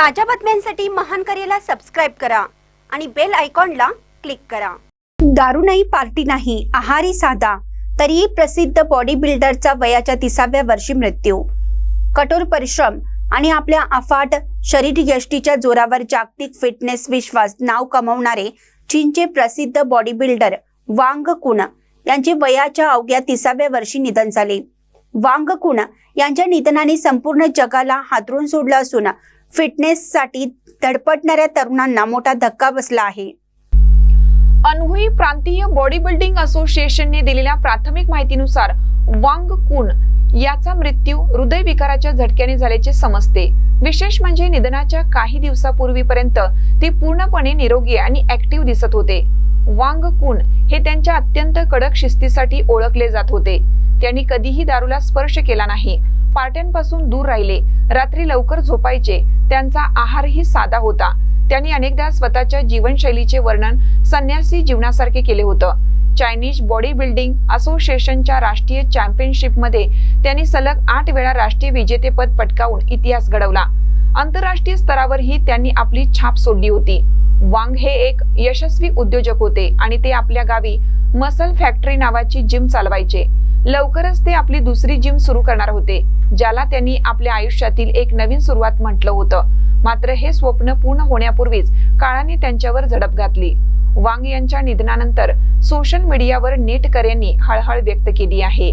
ताज्या बातम्यांसाठी महान करेला सबस्क्राईब करा आणि बेल आयकॉनला क्लिक करा. दारू नाही पार्टी नाही आहारी साधा. तरीही प्रसिद्ध बॉडी बिल्डरचा वयाच्या तिसाव्या वर्षी मृत्यू. कठोर परिश्रम आणि आपल्या अफाट शरीर यष्टीच्या जोरावर जागतिक फिटनेस विश्वास नाव कमवणारे चीनचे प्रसिद्ध बॉडी बिल्डर वांग कुण यांचे वयाच्या अवघ्या तिसाव्या वर्षी निधन झाले. वांग कुण यांच्या निधनाने संपूर्ण जगाला हादरून सोडलं असून फिटनेससाठी धडपडणाऱ्या तरुणांना मोठा धक्का बसला आहे. अनहुई प्रांतीय बॉडी बिल्डिंग असोसिएशनने दिलेल्या प्राथमिक माहितीनुसार वांग कुन याचा मृत्यू हृदयविकाराच्या झटक्याने झाल्याचे समजते. विशेष म्हणजे निधनाच्या काही दिवसापूर्वीपर्यंत ते पूर्णपणे निरोगी आणि ऍक्टिव्ह दिसत होते. वांग कुन हे त्यांच्या अत्यंत कडक शिस्तीसाठी ओळखले जात होते. त्यांनी कधीही दारूला स्पर्श केला नाही. पार्ट्यांपासून दूर राहिले. रात्री लवकर झोपायचे. त्यांचा आहारही साधा होता. त्यांनी अनेकदा स्वतःच्या जीवनशैलीचे वर्णन संन्यासी जीवनासारखे केले होतं. चायनीज बॉडी बिल्डिंग असोसिएशनच्या राष्ट्रीय चॅम्पियनशिपमध्ये त्यांनी सलग आठ वेळा राष्ट्रीय विजेतेपद पटकावून इतिहास घडवला. आंतरराष्ट्रीय स्तरावरही त्यांनी आपली छाप सोडली होती. वांग हे एक यशस्वी उद्योजक होते आणि ते आपल्या गावी मसल फॅक्टरी नावाची जिम चालवायचे. लवकरच ते आपली दुसरी जिम सुरू करणार होते ज्याला त्यांनी आपल्या आयुष्यातील एक नवीन सुरुवात म्हटलं होतं. मात्र हे स्वप्न पूर्ण होण्यापूर्वीच काळाने त्यांच्यावर झडप घातली. वांग यांच्या निधनानंतर सोशल मीडियावर नेटकऱ्यांनी हळहळ व्यक्त केली आहे.